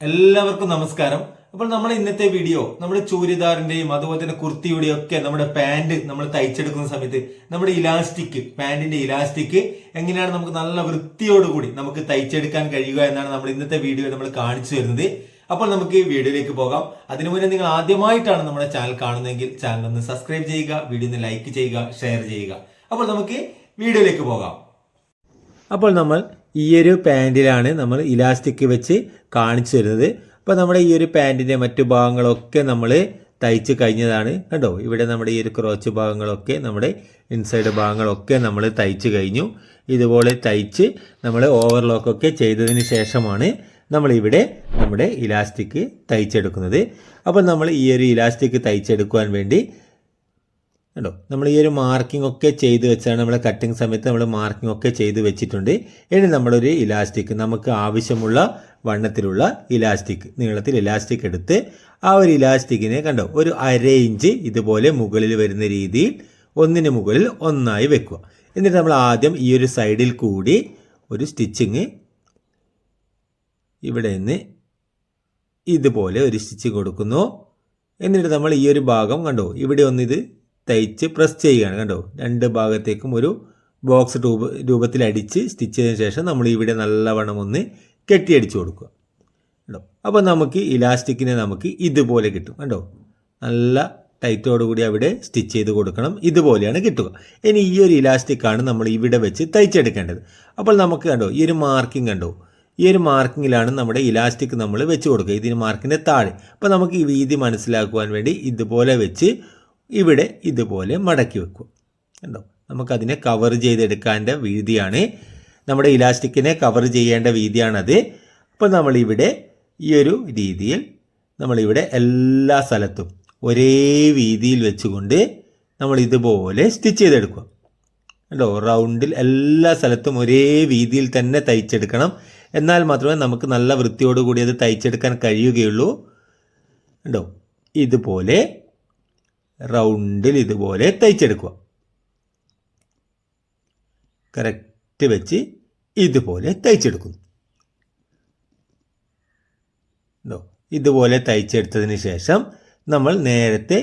എല്ലാവർക്കും നമസ്കാരം. അപ്പോൾ നമ്മൾ ഇന്നത്തെ വീഡിയോ നമ്മുടെ ചൂരിദാറിന്റെയും അതുപോലെ തന്നെ കുർത്തിയുടെയും ഒക്കെ നമ്മുടെ പാന്റ് നമ്മൾ തയ്ച്ചെടുക്കുന്ന സമയത്ത് നമ്മുടെ ഇലാസ്റ്റിക് പാന്റിന്റെ ഇലാസ്റ്റിക് എങ്ങനെയാണ് നമുക്ക് നല്ല വൃത്തിയോടുകൂടി നമുക്ക് തയ്ച്ചെടുക്കാൻ കഴിയുക എന്നാണ് നമ്മൾ ഇന്നത്തെ വീഡിയോ നമ്മൾ കാണിച്ചു തരുന്നത്. അപ്പോൾ നമുക്ക് ഈ വീഡിയോയിലേക്ക് പോകാം. അതിനു മുന്നേ നിങ്ങൾ ആദ്യമായിട്ടാണ് നമ്മുടെ ചാനൽ കാണുന്നതെങ്കിൽ ചാനൽ ഒന്ന് സബ്സ്ക്രൈബ് ചെയ്യുക വീഡിയോ ഒന്ന് ലൈക്ക് ചെയ്യുക ഷെയർ ചെയ്യുക. അപ്പോൾ നമുക്ക് വീഡിയോയിലേക്ക് പോകാം. അപ്പോൾ നമ്മൾ ഈ ഒരു പാന്റിലാണ് നമ്മൾ ഇലാസ്റ്റിക് വെച്ച് കാണിച്ചു തരുന്നത്. അപ്പോൾ നമ്മുടെ ഈ ഒരു പാന്റിന്റെ മറ്റു ഭാഗങ്ങളൊക്കെ നമ്മൾ തയ്ച്ച് കഴിഞ്ഞതാണ്. കണ്ടോ? ഇവിടെ നമ്മുടെ ഈ ഒരു ക്രോച്ച് ഭാഗങ്ങളൊക്കെ നമ്മുടെ ഇൻസൈഡ് ഭാഗങ്ങളൊക്കെ നമ്മൾ തയ്ച്ച് കഴിഞ്ഞു. ഇതുപോലെ തയ്ച്ച് നമ്മൾ ഓവർലോക്കൊക്കെ ചെയ്തതിന് ശേഷമാണ് നമ്മളിവിടെ നമ്മുടെ ഇലാസ്റ്റിക് തയ്ച്ചെടുക്കുന്നത്. അപ്പോൾ നമ്മൾ ഈ ഒരു ഇലാസ്റ്റിക് തയ്ച്ചെടുക്കുവാൻ വേണ്ടി കണ്ടോ? നമ്മൾ ഈ ഒരു മാർക്കിംഗ് ഒക്കെ ചെയ്ത് വെച്ചാണ് നമ്മൾ കട്ടിങ് സമയത്ത് നമ്മൾ മാർക്കിംഗ് ഒക്കെ ചെയ്ത് വെച്ചിട്ടുണ്ട്. ഇനി നമ്മളൊരു ഇലാസ്റ്റിക് നമുക്ക് ആവശ്യമുള്ള വണ്ണത്തിലുള്ള ഇലാസ്റ്റിക് നീളത്തിൽ ഇലാസ്റ്റിക് എടുത്ത് ആ ഒരു ഇലാസ്റ്റിക്കിനെ കണ്ടോ? ഒരു അര ഇഞ്ച് ഇതുപോലെ മുകളിൽ വരുന്ന രീതിയിൽ ഒന്നിന് മുകളിൽ ഒന്നായി വെക്കുക. എന്നിട്ട് നമ്മൾ ആദ്യം ഈ ഒരു സൈഡിൽ കൂടി ഒരു സ്റ്റിച്ചിങ് ഇവിടെ നിന്ന് ഇതുപോലെ ഒരു സ്റ്റിച്ചിങ് കൊടുക്കുന്നു. എന്നിട്ട് നമ്മൾ ഈ ഒരു ഭാഗം കണ്ടോ? ഇവിടെ ഒന്ന് ഇത് തയ്ച്ച് പ്രസ് ചെയ്യുകയാണ്. കണ്ടോ? രണ്ട് ഭാഗത്തേക്കും ഒരു ബോക്സ് രൂപ രൂപത്തിൽ അടിച്ച് സ്റ്റിച്ച് ചെയ്തതിന് ശേഷം നമ്മൾ ഇവിടെ നല്ലവണ്ണം ഒന്ന് കെട്ടിയടിച്ചു കൊടുക്കുക. കണ്ടോ? അപ്പോൾ നമുക്ക് ഇലാസ്റ്റിക്കിനെ നമുക്ക് ഇതുപോലെ കിട്ടും. കണ്ടോ? നല്ല ടൈറ്റോടുകൂടി അവിടെ സ്റ്റിച്ച് ചെയ്ത് കൊടുക്കണം. ഇതുപോലെയാണ് കിട്ടുക. ഇനി ഈ ഒരു ഇലാസ്റ്റിക്കാണ് നമ്മൾ ഇവിടെ വെച്ച് തയ്ച്ചെടുക്കേണ്ടത്. അപ്പോൾ നമുക്ക് കണ്ടോ ഈ ഒരു മാർക്കിംഗ് കണ്ടോ? ഈ ഒരു മാർക്കിങ്ങിലാണ് നമ്മുടെ ഇലാസ്റ്റിക് നമ്മൾ വെച്ച് കൊടുക്കുക. ഇതിന് മാർക്കിന്റെ താഴെ. അപ്പോൾ നമുക്ക് ഈ വീതി മനസ്സിലാക്കുവാൻ വേണ്ടി ഇതുപോലെ വെച്ച് ഇവിടെ ഇതുപോലെ മടക്കി വെക്കുക. കണ്ടോ? നമുക്കതിനെ കവർ ചെയ്തെടുക്കാന്റെ വീതിയാണ്. നമ്മുടെ ഇലാസ്റ്റിക്കിനെ കവർ ചെയ്യേണ്ട വീതിയാണത്. അപ്പോൾ നമ്മളിവിടെ ഈ ഒരു രീതിയിൽ നമ്മളിവിടെ എല്ലാ സ്ഥലത്തും ഒരേ വീതിയിൽ വെച്ചുകൊണ്ട് നമ്മൾ ഇതുപോലെ സ്റ്റിച്ച് ചെയ്തെടുക്കുക. കണ്ടോ? റൗണ്ടിൽ എല്ലാ സ്ഥലത്തും ഒരേ വീതിയിൽ തന്നെ തയ്ച്ചെടുക്കണം. എന്നാൽ മാത്രമേ നമുക്ക് നല്ല വൃത്തിയോടുകൂടി അത് തയ്ച്ചെടുക്കാൻ കഴിയുകയുള്ളൂ. കണ്ടോ? ഇതുപോലെ റൗണ്ടിൽ ഇതുപോലെ തയ്ച്ചെടുക്കുക. കറക്റ്റ് വെച്ച് ഇതുപോലെ തയ്ച്ചെടുക്കുന്നു. ഇതുപോലെ തയ്ച്ചെടുത്തതിന് ശേഷം നമ്മൾ നേരത്തെ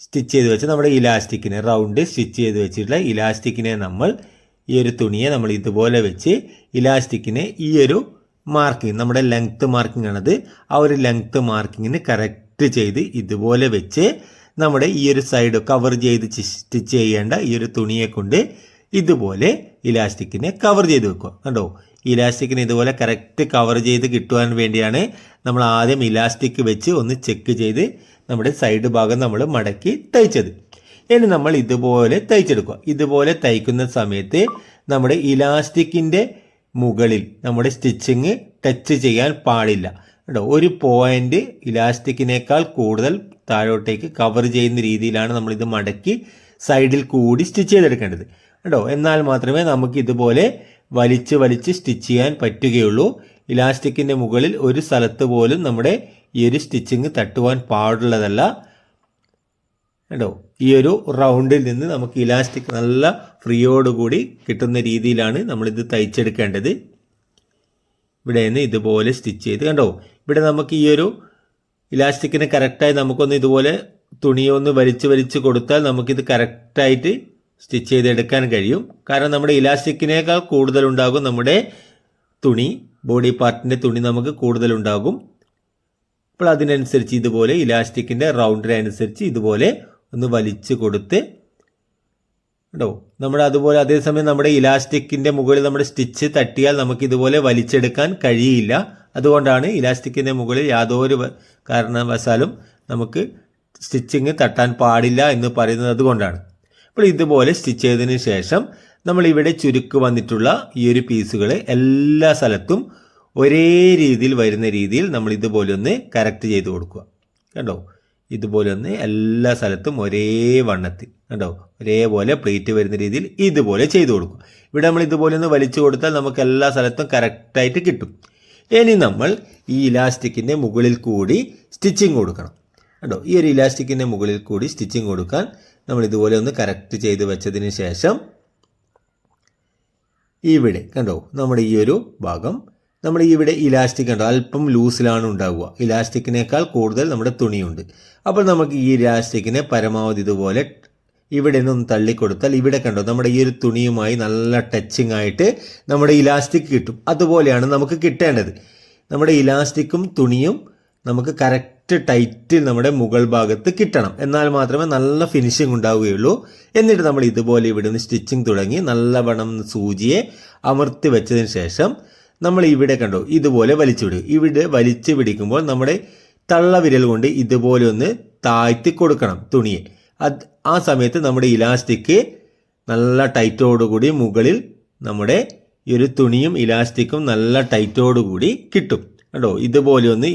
സ്റ്റിച്ച് ചെയ്ത് വെച്ച നമ്മുടെ ഇലാസ്റ്റിക്കിനെ റൗണ്ട് സ്റ്റിച്ച് ചെയ്ത് വെച്ചിട്ടുള്ള ഇലാസ്റ്റിക്കിനെ നമ്മൾ ഈ ഒരു തുണിയെ നമ്മൾ ഇതുപോലെ വെച്ച് ഇലാസ്റ്റിക്കിനെ ഈ ഒരു മാർക്കിങ് നമ്മുടെ ലെങ്ത്ത് മാർക്കിംഗ് ആണത് ആ ഒരു ലെങ്ത്ത് മാർക്കിങ്ങിന് കറക്റ്റ് ചെയ്ത് ഇതുപോലെ വെച്ച് നമ്മുടെ ഈ ഒരു സൈഡ് കവർ ചെയ്ത് സ്റ്റിച്ച് ചെയ്യേണ്ട ഈ ഒരു തുണിയെ കൊണ്ട് ഇതുപോലെ ഇലാസ്റ്റിക്കിനെ കവർ ചെയ്ത് വെക്കുക. കണ്ടോ? ഇലാസ്റ്റിക്കിനെ ഇതുപോലെ കറക്റ്റ് കവർ ചെയ്ത് കിട്ടുവാൻ വേണ്ടിയാണ് നമ്മൾ ആദ്യം ഇലാസ്റ്റിക് വെച്ച് ഒന്ന് ചെക്ക് ചെയ്ത് നമ്മുടെ സൈഡ് ഭാഗം നമ്മൾ മടക്കി തയ്ച്ചത്. ഇനി നമ്മൾ ഇതുപോലെ തയ്ച്ചെടുക്കുക. ഇതുപോലെ തയ്ക്കുന്ന സമയത്ത് നമ്മുടെ ഇലാസ്റ്റിക്കിന്റെ മുകളിൽ നമ്മുടെ സ്റ്റിച്ചിങ് ടച്ച് ചെയ്യാൻ പാടില്ല. കേട്ടോ ഒരു പോയിന്റ് ഇലാസ്റ്റിക്കിനേക്കാൾ കൂടുതൽ താഴോട്ടേക്ക് കവർ ചെയ്യുന്ന രീതിയിലാണ് നമ്മൾ ഇത് മടക്കി സൈഡിൽ കൂടി സ്റ്റിച്ച് ചെയ്തെടുക്കേണ്ടത്. കേട്ടോ? എന്നാൽ മാത്രമേ നമുക്ക് ഇതുപോലെ വലിച്ച് വലിച്ച് സ്റ്റിച്ച് ചെയ്യാൻ പറ്റുകയുള്ളൂ. ഇലാസ്റ്റിക്കിന്റെ മുകളിൽ ഒരു സ്ഥലത്ത് പോലും നമ്മുടെ ഈ ഒരു സ്റ്റിച്ചിങ് തട്ടുവാൻ പാടുള്ളതല്ല. കേട്ടോ? ഈ ഒരു റൗണ്ടിൽ നിന്ന് നമുക്ക് ഇലാസ്റ്റിക് നല്ല ഫ്രീയോടുകൂടി കിട്ടുന്ന രീതിയിലാണ് നമ്മളിത് തയ്ച്ചെടുക്കേണ്ടത്. ഇവിടെ നിന്ന് ഇതുപോലെ സ്റ്റിച്ച് ചെയ്ത് കണ്ടോ? ഇവിടെ നമുക്ക് ഈ ഒരു ഇലാസ്റ്റിക്കിന് കറക്റ്റായി നമുക്കൊന്ന് ഇതുപോലെ തുണിയൊന്ന് വലിച്ച് വലിച്ച് കൊടുത്താൽ നമുക്കിത് കറക്റ്റായിട്ട് സ്റ്റിച്ച് ചെയ്തെടുക്കാൻ കഴിയും. കാരണം നമ്മുടെ ഇലാസ്റ്റിക്കിനേക്കാൾ കൂടുതലുണ്ടാകും നമ്മുടെ തുണി. ബോഡി പാർട്ടിന്റെ തുണി നമുക്ക് കൂടുതലുണ്ടാകും. അപ്പോൾ അതിനനുസരിച്ച് ഇതുപോലെ ഇലാസ്റ്റിക്കിന്റെ റൗണ്ടിനനുസരിച്ച് ഇതുപോലെ ഒന്ന് വലിച്ചു കൊടുത്ത് ഉണ്ടോ നമ്മുടെ അതുപോലെ അതേസമയം നമ്മുടെ ഇലാസ്റ്റിക്കിന്റെ മുകളിൽ നമ്മുടെ സ്റ്റിച്ച് തട്ടിയാൽ നമുക്കിതുപോലെ വലിച്ചെടുക്കാൻ കഴിയില്ല. അതുകൊണ്ടാണ് ഇലാസ്റ്റിക്കിന്റെ മുകളിൽ യാതൊരു കാരണവശാലും നമുക്ക് സ്റ്റിച്ചിങ് തട്ടാൻ പാടില്ല എന്ന് പറയുന്നത് അതുകൊണ്ടാണ്. അപ്പോൾ ഇതുപോലെ സ്റ്റിച്ച് ചെയ്തതിന് ശേഷം നമ്മൾ ഇവിടെ ചുരുക്ക് വന്നിട്ടുള്ള ഈ ഒരു പീസുകൾ എല്ലാ സ്ഥലത്തും ഒരേ രീതിയിൽ വരുന്ന രീതിയിൽ നമ്മൾ ഇതുപോലെ ഒന്ന് കറക്റ്റ് ചെയ്ത് കൊടുക്കുക. കണ്ടോ? ഇതുപോലെ ഒന്ന് എല്ലാ സ്ഥലത്തും ഒരേ വണ്ണത്തിൽ. കണ്ടോ? ഒരേപോലെ പ്ലേറ്റ് വരുന്ന രീതിയിൽ ഇതുപോലെ ചെയ്തു കൊടുക്കുക. ഇവിടെ നമ്മൾ ഇതുപോലെ ഒന്ന് വലിച്ചു കൊടുത്താൽ നമുക്ക് എല്ലാ സ്ഥലത്തും കറക്റ്റായിട്ട് കിട്ടും. ഇനി നമ്മൾ ഈ ഇലാസ്റ്റിക്കിന്റെ മുകളിൽ കൂടി സ്റ്റിച്ചിങ് കൊടുക്കണം. കേട്ടോ ഈ ഒരു ഇലാസ്റ്റിക്കിന്റെ മുകളിൽ കൂടി സ്റ്റിച്ചിങ് കൊടുക്കാൻ നമ്മൾ ഇതുപോലെ ഒന്ന് കറക്റ്റ് ചെയ്ത് വെച്ചതിന് ശേഷം ഇവിടെ കണ്ടോ? നമ്മുടെ ഈ ഒരു ഭാഗം. നമ്മൾ ഇവിടെ ഇലാസ്റ്റിക് കണ്ടോ? അല്പം ലൂസിലാണ് ഉണ്ടാവുക. ഇലാസ്റ്റിക്കിനേക്കാൾ കൂടുതൽ നമ്മുടെ തുണിയുണ്ട്. അപ്പോൾ നമുക്ക് ഈ ഇലാസ്റ്റിക്കിനെ പരമാവധി ഇതുപോലെ ഇവിടെ നിന്നും തള്ളിക്കൊടുത്താൽ ഇവിടെ കണ്ടോ നമ്മുടെ ഈ ഒരു തുണിയുമായി നല്ല ടച്ചിങ് ആയിട്ട് നമ്മുടെ ഇലാസ്റ്റിക് കിട്ടും. അതുപോലെയാണ് നമുക്ക് കിട്ടേണ്ടത്. നമ്മുടെ ഇലാസ്റ്റിക്കും തുണിയും നമുക്ക് കറക്റ്റ് ടൈറ്റിൽ നമ്മുടെ മുകൾ ഭാഗത്ത് കിട്ടണം. എന്നാൽ മാത്രമേ നല്ല ഫിനിഷിംഗ് ഉണ്ടാവുകയുള്ളൂ. എന്നിട്ട് നമ്മൾ ഇതുപോലെ ഇവിടെ നിന്ന് സ്റ്റിച്ചിങ് തുടങ്ങി നല്ലവണ്ണം സൂചിയെ അമർത്തി വെച്ചതിന് ശേഷം നമ്മൾ ഇവിടെ കണ്ടോ ഇതുപോലെ വലിച്ചു വിടും. ഇവിടെ വലിച്ചു പിടിക്കുമ്പോൾ നമ്മുടെ തള്ളവിരൽ കൊണ്ട് ഇതുപോലെ ഒന്ന് താഴ്ത്തി കൊടുക്കണം തുണിയെ. അത് ആ സമയത്ത് നമ്മുടെ ഇലാസ്റ്റിക് നല്ല ടൈറ്റോടുകൂടി മുകളിൽ നമ്മുടെ ഈ ഒരു തുണിയും ഇലാസ്റ്റിക്കും നല്ല ടൈറ്റോടുകൂടി കിട്ടും. കണ്ടോ? ഇതുപോലെ ഒന്ന്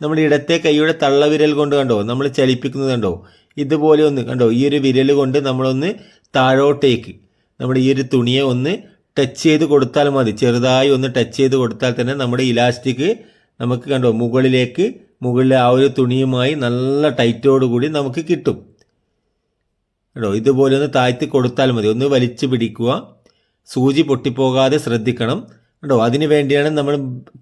നമ്മുടെ ഇടത്തെ കൈയുടെ തള്ളവിരൽ കൊണ്ട് കണ്ടോ? നമ്മൾ ചലിപ്പിക്കുന്നത് കണ്ടോ? ഇതുപോലെ ഒന്ന് കണ്ടോ? ഈ ഒരു വിരൽ കൊണ്ട് നമ്മളൊന്ന് താഴോട്ടേക്ക് നമ്മുടെ ഈ ഒരു തുണിയെ ഒന്ന് ടച്ച് ചെയ്ത് കൊടുത്താൽ മതി. ചെറുതായി ഒന്ന് ടച്ച് ചെയ്ത് കൊടുത്താൽ തന്നെ നമ്മുടെ ഇലാസ്റ്റിക് നമുക്ക് കണ്ടോ? മുകളിലേക്ക് മുകളിലെ ആ ഒരു തുണിയുമായി നല്ല ടൈറ്റോടുകൂടി നമുക്ക് കിട്ടും. കേട്ടോ ഇതുപോലെ ഒന്ന് താഴ്ത്തി കൊടുത്താൽ മതി. ഒന്ന് വലിച്ചു പിടിക്കുക. സൂചി പൊട്ടിപ്പോകാതെ ശ്രദ്ധിക്കണം. കേട്ടോ അതിന് വേണ്ടിയാണ് നമ്മൾ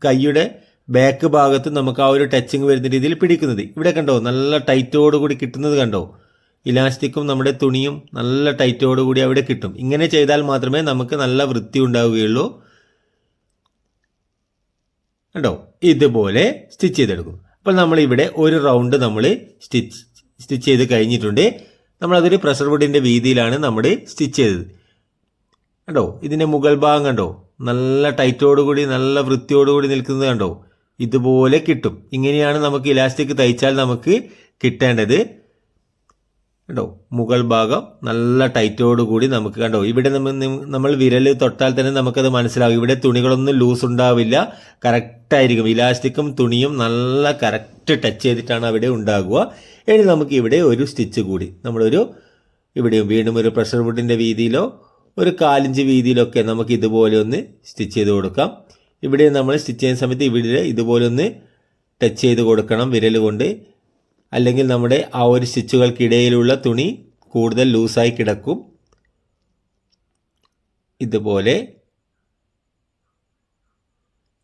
കൈയുടെ ബാക്ക് ഭാഗത്ത് നമുക്ക് ആ ഒരു ടച്ചിങ് വരുന്ന രീതിയിൽ പിടിക്കുന്നത്. ഇവിടെ കണ്ടോ നല്ല ടൈറ്റോട് കൂടി കിട്ടുന്നത് കണ്ടോ? ഇലാസ്റ്റിക്കും നമ്മുടെ തുണിയും നല്ല ടൈറ്റോട് കൂടി അവിടെ കിട്ടും. ഇങ്ങനെ ചെയ്താൽ മാത്രമേ നമുക്ക് നല്ല വൃത്തി ഉണ്ടാവുകയുള്ളൂ. കണ്ടോ ഇതുപോലെ സ്റ്റിച്ച് ചെയ്തെടുക്കും. അപ്പോൾ നമ്മൾ ഇവിടെ ഒരു റൗണ്ട് നമ്മൾ സ്റ്റിച്ച് സ്റ്റിച്ച് ചെയ്ത് കഴിഞ്ഞിട്ടുണ്ട്. നമ്മളതൊരു പ്രഷർ വുഡിന്റെ വീതിയിലാണ് നമ്മൾ സ്റ്റിച്ച് ചെയ്തത്. കണ്ടോ? ഇതിന്റെ മുകൾ ഭാഗം കണ്ടോ? നല്ല ടൈറ്റോടുകൂടി നല്ല വൃത്തിയോടുകൂടി നിൽക്കുന്നത് കണ്ടോ? ഇതുപോലെ കിട്ടും. ഇങ്ങനെയാണ് നമുക്ക് ഇലാസ്റ്റിക് തയ്ച്ചാൽ നമുക്ക് കിട്ടേണ്ടത്. കണ്ടോ? മുകൾ ഭാഗം നല്ല ടൈറ്റോട് കൂടി നമുക്ക് കണ്ടോ? ഇവിടെ നമ്മൾ നമ്മൾ വിരൽ തൊട്ടാൽ തന്നെ നമുക്കത് മനസ്സിലാകും ഇവിടെ തുണികളൊന്നും ലൂസ് ഉണ്ടാവില്ല. കറക്റ്റായിരിക്കും ഇലാസ്റ്റിക്കും തുണിയും നല്ല കറക്റ്റ് ടച്ച് ചെയ്തിട്ടാണ് അവിടെ ഉണ്ടാകുക. ഇനി നമുക്ക് ഇവിടെ ഒരു സ്റ്റിച്ച് കൂടി. നമ്മളൊരു ഇവിടെ വീണ്ടും ഒരു പ്രഷർ വുഡിന്റെ വീതിയിലോ ഒരു കാലിഞ്ച് വീതിയിലൊക്കെ നമുക്ക് ഇതുപോലെ ഒന്ന് സ്റ്റിച്ച് ചെയ്ത് കൊടുക്കാം. ഇവിടെ നമ്മൾ സ്റ്റിച്ച് ചെയ്യുന്ന സമയത്ത് ഇവിടെ ഇതുപോലെ ഒന്ന് ടച്ച് ചെയ്ത് കൊടുക്കണം വിരൽ കൊണ്ട്. അല്ലെങ്കിൽ നമ്മുടെ ആ ഒരു സ്റ്റിച്ചുകൾക്കിടയിലുള്ള തുണി കൂടുതൽ ലൂസായി കിടക്കും. ഇതുപോലെ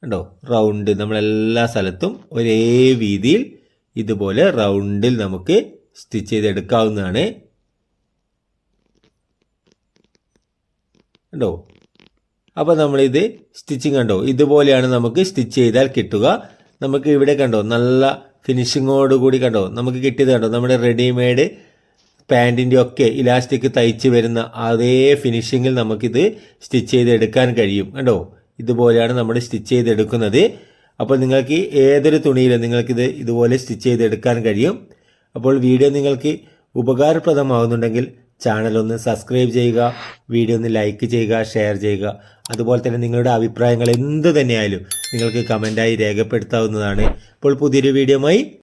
കണ്ടോ? റൗണ്ട് നമ്മളെല്ലാ സ്ഥലത്തും ഒരേ വീതിയിൽ ഇതുപോലെ റൗണ്ടിൽ നമുക്ക് സ്റ്റിച്ച് ചെയ്തെടുക്കാവുന്നതാണ്. കണ്ടോ? അപ്പോൾ നമ്മളിത് സ്റ്റിച്ചിങ് കണ്ടോ? ഇതുപോലെയാണ് നമുക്ക് സ്റ്റിച്ച് ചെയ്താൽ കിട്ടുക. നമുക്ക് ഇവിടെ കണ്ടോ? നല്ല ഫിനിഷിങ്ങോട് കൂടി കണ്ടോ? നമുക്ക് കിട്ടിയത് കണ്ടോ? നമ്മുടെ റെഡിമെയ്ഡ് പാന്റിന്റെ ഒക്കെ ഇലാസ്റ്റിക് തയ്ച്ച് വരുന്ന അതേ ഫിനിഷിങ്ങിൽ നമുക്കിത് സ്റ്റിച്ച് ചെയ്തെടുക്കാൻ കഴിയും. കണ്ടോ? ഇതുപോലെയാണ് നമ്മൾ സ്റ്റിച്ച് ചെയ്തെടുക്കുന്നത് അപ്പോൾ നിങ്ങൾക്ക് ഏതൊരു തുണിയിലും നിങ്ങൾക്കിത് ഇതുപോലെ സ്റ്റിച്ച് ചെയ്തെടുക്കാൻ കഴിയും. അപ്പോൾ വീഡിയോ നിങ്ങൾക്ക് ഉപകാരപ്രദമാകുന്നുണ്ടെങ്കിൽ ചാനൽ ഒന്ന് സബ്സ്ക്രൈബ് ചെയ്യുക വീഡിയോ ഒന്ന് ലൈക്ക് ചെയ്യുക ഷെയർ ചെയ്യുക. അതുപോലെ തന്നെ നിങ്ങളുടെ അഭിപ്രായങ്ങൾ എന്ത് തന്നെയായാലും നിങ്ങൾക്ക് കമന്റായി രേഖപ്പെടുത്താവുന്നതാണ്. ഇപ്പോൾ പുതിയൊരു വീഡിയോയുമായി